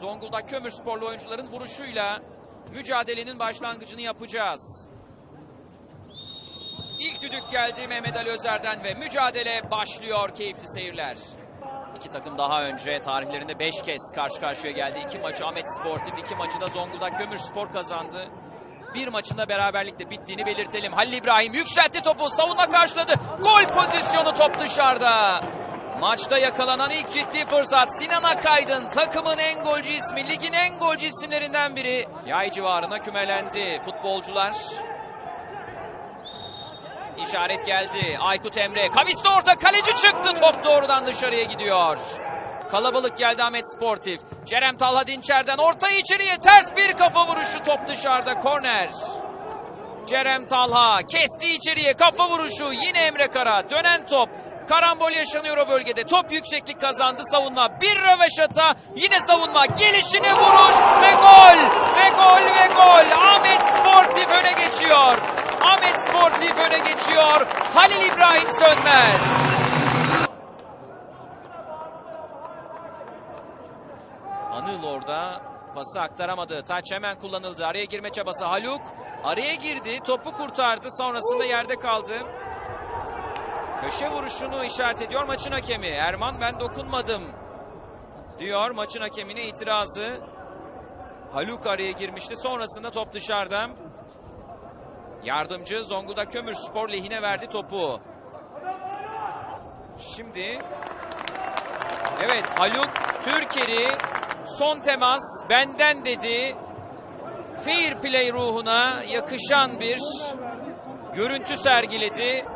Zonguldak Kömürsporlu oyuncuların vuruşuyla mücadelenin başlangıcını yapacağız. İlk düdük geldi Mehmet Ali Özer'den ve mücadele başlıyor. Keyifli seyirler. İki takım daha önce tarihlerinde 5 kez karşı karşıya geldi. İki maçı Ahmet Sportif, iki maçı da Zonguldak Kömürspor kazandı. Bir maçında beraberlikle bittiğini belirtelim. Halil İbrahim yükseltti topu, savunma karşıladı. Gol pozisyonu top dışarıda. Maçta yakalanan ilk ciddi fırsat Sinan Akaydın takımın en golcü ismi, ligin en golcü isimlerinden biri. Yay civarına kümelendi futbolcular. İşaret geldi. Aykut Emre. Kavisli orta kaleci çıktı. Top doğrudan dışarıya gidiyor. Kalabalık geldi Ahmet Sportif. Cerem Talha Dinçer'den ortayı içeriye ters bir kafa vuruşu top dışarıda korner. Cerem Talha kesti içeriye kafa vuruşu yine Emre Kara dönen top. Karambol yaşanıyor o bölgede. Top yükseklik kazandı savunma. Bir röveşata yine savunma. Gelişine vuruş ve gol. Ve gol ve gol. Ahmet Sportif öne geçiyor. Ahmet Sportif öne geçiyor. Halil İbrahim Sönmez. Anıl orada pası aktaramadı. Taç hemen kullanıldı. Araya girme çabası. Haluk araya girdi. Topu kurtardı. Sonrasında yerde kaldı. Köşe vuruşunu işaret ediyor maçın hakemi. Erman ben dokunmadım diyor maçın hakemine itirazı. Haluk araya girmişti. Sonrasında top dışarıda. Yardımcı Zonguldak Kömürspor lehine verdi topu. Şimdi evet Haluk Türkeri son temas benden dedi. Fair play ruhuna yakışan bir görüntü sergiledi.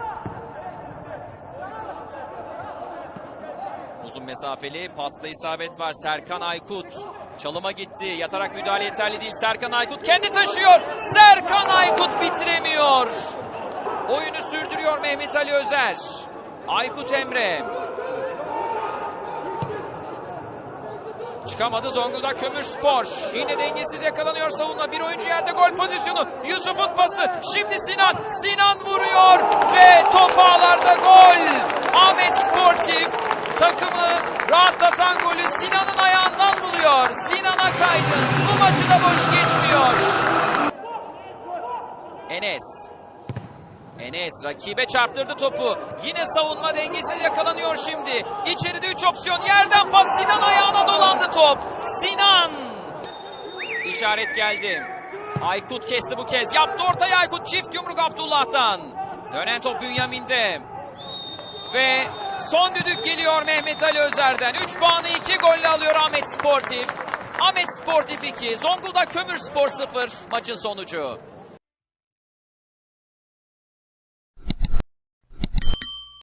Uzun mesafeli pasta isabet var. Serkan Aykut çalıma gitti. Yatarak müdahale yeterli değil. Serkan Aykut kendi taşıyor. Serkan Aykut bitiremiyor. Oyunu sürdürüyor Mehmet Ali Özer. Aykut Emre. Çıkamadı Zonguldak Kömürspor. Yine dengesiz yakalanıyor savunma. Bir oyuncu yerde gol pozisyonu. Yusuf'un pası. Şimdi Sinan. Sinan vuruyor ve top ağlarda gol. Ahmet Sportif takımı rahatlatan golü Sinan'ın ayağından buluyor. Sinan Akaydın bu maçı da boş geçmiyor. Enes. Enes rakibe çarptırdı topu. Yine savunma dengesiz yakalanıyor şimdi. İçeride 3 opsiyon. Yerden pas Sinan ayağına dolandı top. Sinan. İşaret geldi. Aykut kesti bu kez. Yaptı ortaya Aykut. Çift yumruk Abdullah'tan. Dönen top Bünyamin'de. Ve son düdük geliyor Mehmet Ali Özer'den. 3 puanı 2 golle alıyor Ahmet Sportif. Ahmet Sportif 2, Zonguldak Kömürspor 0 maçın sonucu.